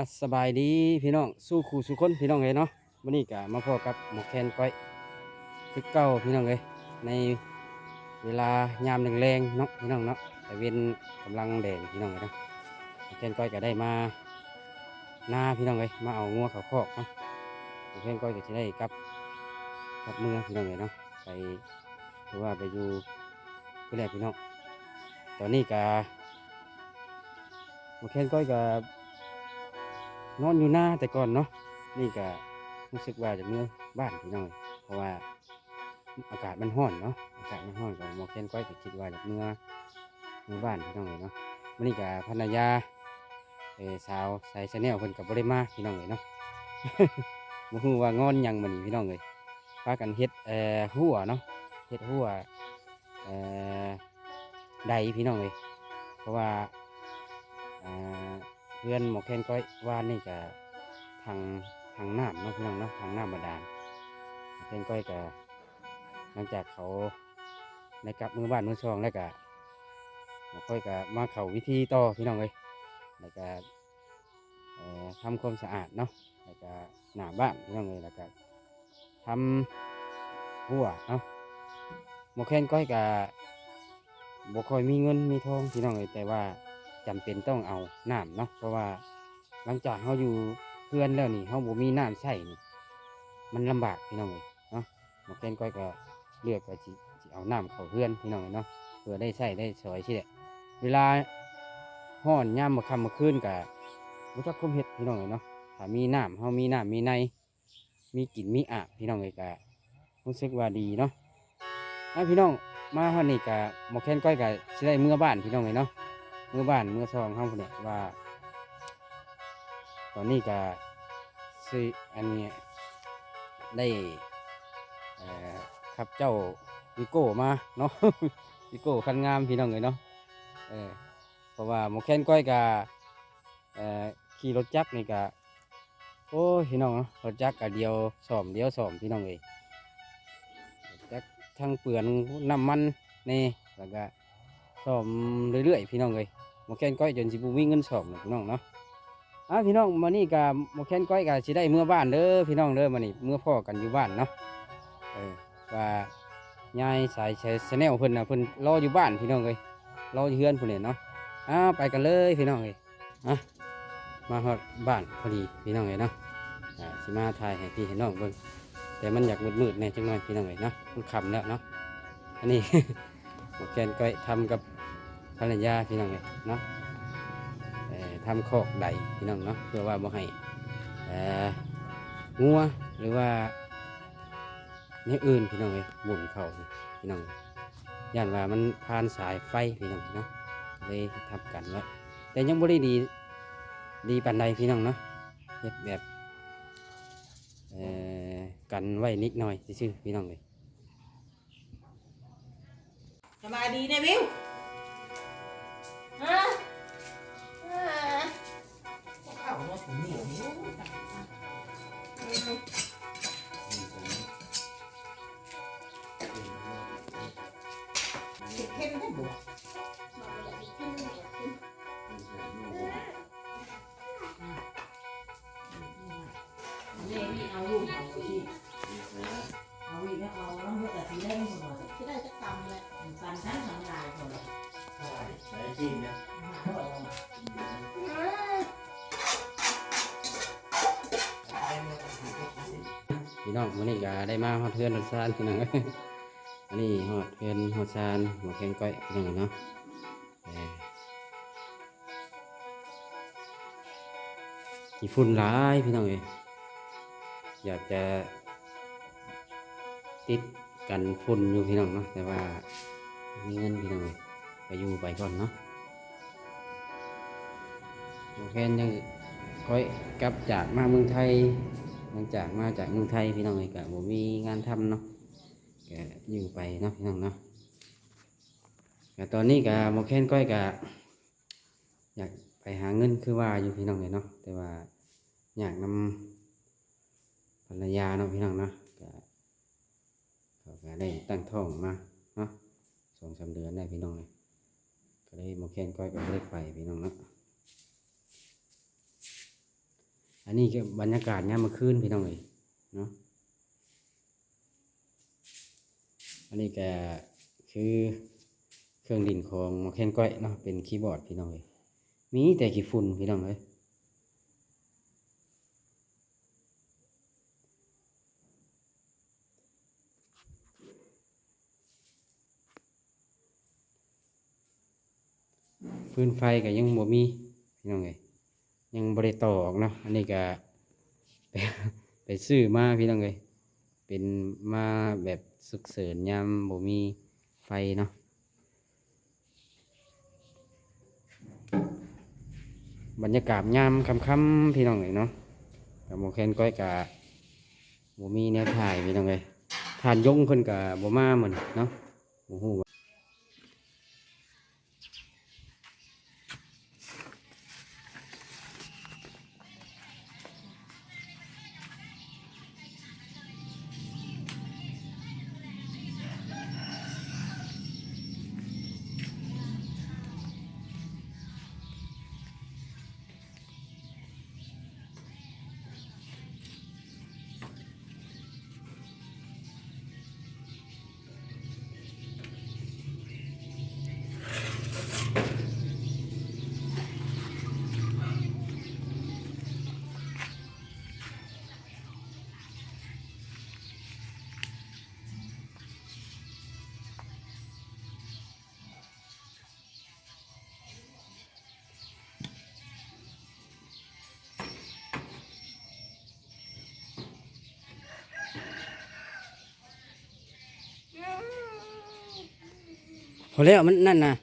อัสบายดีพี่น้องสู้ขู่สู้คนพี่น้องเลยเนาะวันนี้ก็มาพอกับหมอแคนก้อยคือเก้าพี่น้องเลยในเวลายามแรงๆเนาะพี่น้องเนาะแต่เว้นกำลังแดงพี่น้องเลยนะหมอแคนก้อยก็ได้มาหน้าพี่น้องเลยมาเอางัวเขาคอกนะหมอแคนก้อยก็จะได้กับกับเมืองพี่น้องเลยเนาะไปหรือว่าไปอยู่ผู้แรกพี่น้องตอนนี้ก็หมอแคนก้อยก็ นอนอยู่หน้าแต่ก่อนเนาะนี่ก็รู้สึกว่าจะเมื่อบ้านพี่น้องเพราะว่าอากาศมันร้อนเนาะอากาศมันร้อนก็หมอแคนก้อยก็คิดว่าจะเมื่อเมื่อบ้านพี่น้องเลยเนาะวันนี้ก็ภรรยาเออสาวใส่ชาแนลเพิ่นกับบริมาพี่น้องเลยเนาะบ่ฮู้ว่างอนยังมื้อนี้พี่น้องเลยพากันเฮ็ดเอ่อหัวเนาะเฮ็ดหัวเอ่อใดพี่น้องเลยเพราะว่าอ่า เพื่อนหมอแคนก้อยว่านนี่ก็ทางทางน้ำเนาะพี่น้องเนาะทางน้ำบาดาลหมอแคนก้อยก็หลังจากเขาได้กลับมือบ้านมือช่องแล้วก็หมอก้อยก็มาเขาวิธีต่อพี่น้องเลยแล้วก็ทำความสะอาดเนาะแล้วก็หน้าบ้านพี่น้องเลยแล้วก็ทำหัวเนาะหมอแคนก้อยก็บ่ค่อยมีเงินมีทองพี่น้องเลยแต่ว่า จำเป็นต้องเอาน้ำเนาะเพราะว่าหลังจากเขาอยู่เพื่อนแล้วนี่เขาบ่มีน้ำใช้นี่มันลำบากพี่น้องเลยเนาะหมอแกนก้อยก็เลือกก็สิเอาน้ำเข้าเพื่อนพี่น้องเลยเนาะเพื่อได้ใช้ได้สอยชิแหละเวลาห้อนย่ามมาคำมาคืนกับมุจักคมเห็ดพี่น้องเลยเนาะถ้ามีน้ำเขามีน้ำมีในมีกลิ่นมีอาบพี่น้องเลยก็รู้สึกว่าดีเนาะอะพี่น้องมาฮอนนี่กับหมอแคนก้อยกับสิได้เมื่อบ้านพี่น้องเลยเนาะ เมื่อบ้านเมื่อซองห้องเนี่ยว่า ตอนนี้ก็ซื้ออันนี้ได้ขับเจ้าวิโก้มาเนาะวิโก้คันงามพี่น้องเลยเนาะเออเพราะว่าหมอแคนก้อยกะขี่รถจักรนี่กะโอ้พี่น้องเนาะรถจักรกะเดียวสอมเดียวสอมพี่น้องเลยจักรทั้งเปลือนน้ำมันนี่แล้วก็ สอมเรื่อยๆพี่น้องเลยหมอแคนก้อยจนสิบุมีเงินสอบนะพี่น้องเนาะอะพี่น้องมานี่กับหมอแคนก้อยกับสิได้เมื่อบ้านเด้อพี่น้องเด้อมานี่เมื่อพ่อกันอยู่บ้านเนาะเออว่ายายสายแชนแนลเพิ่นนะเพิ่นรออยู่บ้านพี่น้องเลยรออยู่เฮือนเพิ่นเลยเนาะอ้าไปกันเลยพี่น้องเลยอะมาฮอดบ้านพอดีพี่น้องเลยเนาะอ่าสิมาถ่ายให้พี่ให้น้องเบิ่งแต่มันอยากมืดๆแหน่จังหน่อยพี่น้องเลยเนาะมันค่ำแล้วเนาะอันนี้ หมอแคนก้อยทำกับภรรยาพี่น้องเลยเนาะทำคอกใดพี่น้องเนาะเพื่อว่าบ่ให้งัวหรือว่าเนี่ยอื่นพี่น้องเลยบุ่นเขาพี่น้องย่านว่ามันผ่านสายไฟพี่น้องเนาะเลยทำกันไว้แต่ยังบ่ได้ดีดีปานใดพี่น้องเนาะเฮ็ดแบบเออกันไว้นิดหน่อยซื่อพี่น้องเลย ส บายดีนะวิวฮะฮะเข้ามาถึงนี่วิวเข้มได้บ่นี่มีเอาอยู่เอาที่เอาอีกแล้วเอาแล้วเมื่อแต่ทีแรกหมดเลยที่ได้จะตำเลย ตำทั้งทำลายหมดเลยใช้จริงนะพี่น้องวันนี้ก็ได้มาฮอดเทือนฮอดซานพี่น้องอันนี้ฮอดเทือนฮอดซานหัวแข้งก้อยพี่น้องเนาะกี่ฝุ่นหลายพี่น้องเอ้ยอยากจะติดกันฝุ่นอยู่พี่น้องเนาะแต่ว่า มีเงินพี่น้องเอ้ยไปอยู่ไปก่อนเนาะหัวแข้งยังก้อยกลับจากมาเมืองไทยหลังจากมาจากเมืองไทยพี่น้องเอ้ยก็บ่มีงานทำเนาะก็อยู่ไปเนาะพี่น้องเนาะก็ตอนนี้ก็หมอแคนก้อยก็อยากไปหาเงินคือว่าอยู่พี่น้องเลยเนาะแต่ว่าอยากนำภรรยาเนาะพี่น้องเนาะก็เขาก็ได้ตั้งท้องมาเนาะ สองสาเดือนได้พี่น้องเลยก็เลยหมอแค้นก้อยก็บ่ได้ไปพี่น้องเนาะอันนี้ก็บรรยากาศยามมื้อคืนพี่น้องเอ้ยเนาะอันนี้ก็คือเครื่องดินของหมอแคนก้อยเนาะเป็นคีย์บอร์ดพี่น้องเอ้ยมีแต่ขี้ฝุ่นพี่น้องเอ้ย ฟืนไฟก็ยังบ่มีพี่น้องเอ้ยยังบ่ได้ต่ออกเนาะอันนี้ก็ไปไปซื้อมาพี่น้องเอ้ยเป็นมาแบบสุกเสริญยามบ่มีไฟเนาะบรรยากาศยามค่ำๆพี่น้องเอ้ยเนาะกับหมอแคนก้อยกะบ่มีแนวถ่ายพี่น้องเอ้ยทานยงเพิ่นก็บ่มาเหมือนเนาะบ่ฮู้ว่ พอแล้วมันนั่นนะ